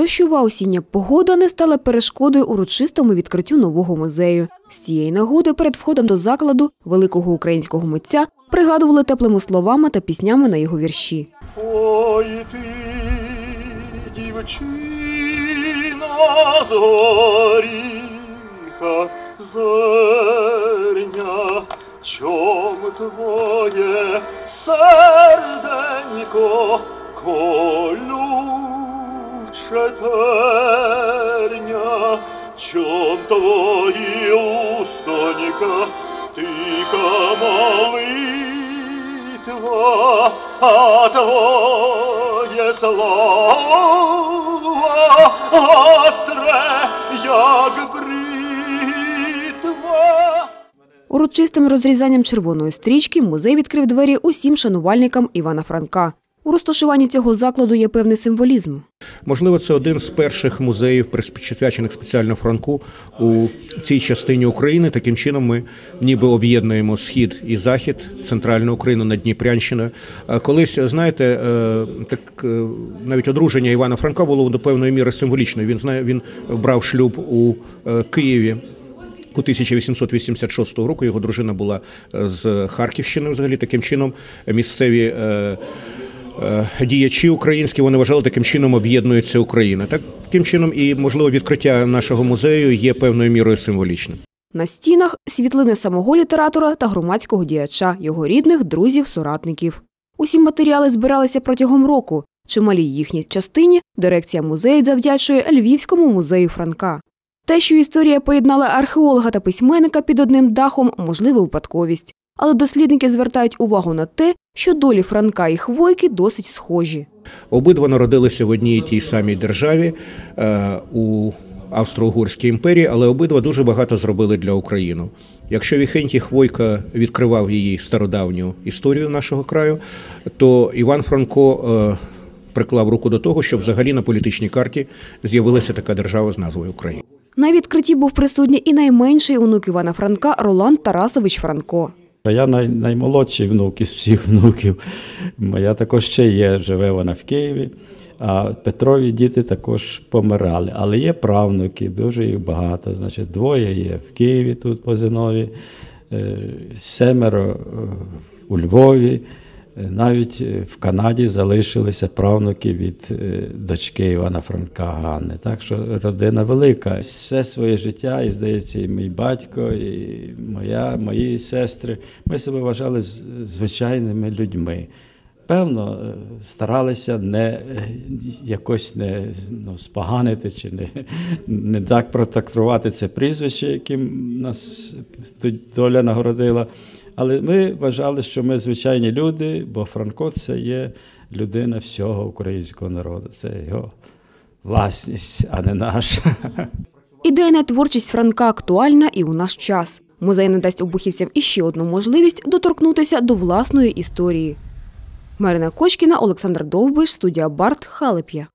Дощова осіння погода не стала перешкодою урочистому відкриттю нового музею. З цієї нагоди перед входом до закладу великого українського митця пригадували теплими словами та піснями на його вірші. Ой ти, дівчина зоріха, зерня, чом твоє серденько колюче терня, чом твої устонька тиха молитва, а твоє слово остре, як бритва. Урочистим розрізанням червоної стрічки музей відкрив двері усім шанувальникам Івана Франка. У розташуванні цього закладу є певний символізм. Можливо, це один з перших музеїв, присвячених спеціально Франку у цій частині України. Таким чином, ми ніби об'єднуємо схід і захід, центральну Україну на Дніпрянщина. Е, Колись знаєте, е, так е, навіть одруження Івана Франка було до певної міри символічною. Він знає, він брав шлюб у е, Києві. У 1886 року його дружина була з Харківщини. Взагалі таким чином місцеві діячі українські вони вважали таким чином об'єднується Україна. Так, Таким чином, і можливо відкриття нашого музею є певною мірою символічним. На стінах світлини самого літератора та громадського діяча, його рідних, друзів, соратників. Усі матеріали збиралися протягом року. Чималій їхній частині дирекція музею завдячує Львівському музею Франка. Те, що історія поєднала археолога та письменника під одним дахом, можливо, випадковість. Але дослідники звертають увагу на те, що долі Франка і Хвойки досить схожі. Обидва народилися в одній і тій самій державі е, у Австро-Угорській імперії, але обидва дуже багато зробили для України. Якщо Віхентій Хвойка відкривав її стародавню історію нашого краю, то Іван Франко е, приклав руку до того, щоб взагалі на політичній карті з'явилася така держава з назвою Україна. На відкритті був присутній і найменший онук Івана Франка Роланд Тарасович Франко. Я най, наймолодший внук із всіх внуків. Моя також ще є, живе вона в Києві. А Петрові діти також помирали. Але є правнуки, дуже їх багато. Значить, двоє є в Києві, тут по Зинові, е, семеро е, у Львові. Е, Навіть е, в Канаді залишилися правнуки від е, дочки Івана Франка Ганни. Так що родина велика. Все своє життя, і здається, і мій батько, і моя, мої сестри. Ми себе вважали звичайними людьми. Певно, старалися не якось не ну, споганити чи не, не так протактувати це прізвище, яким нас доля нагородила. Але ми вважали, що ми звичайні люди, бо Франко це є людина всього українського народу. Це його власність, а не наша. Ідейна творчість Франка актуальна і у наш час. Музей надасть обухівцям іще одну можливість доторкнутися до власної історії. Марина Кочкіна, Олександр Довбиш, студія Барт, Халеп'я.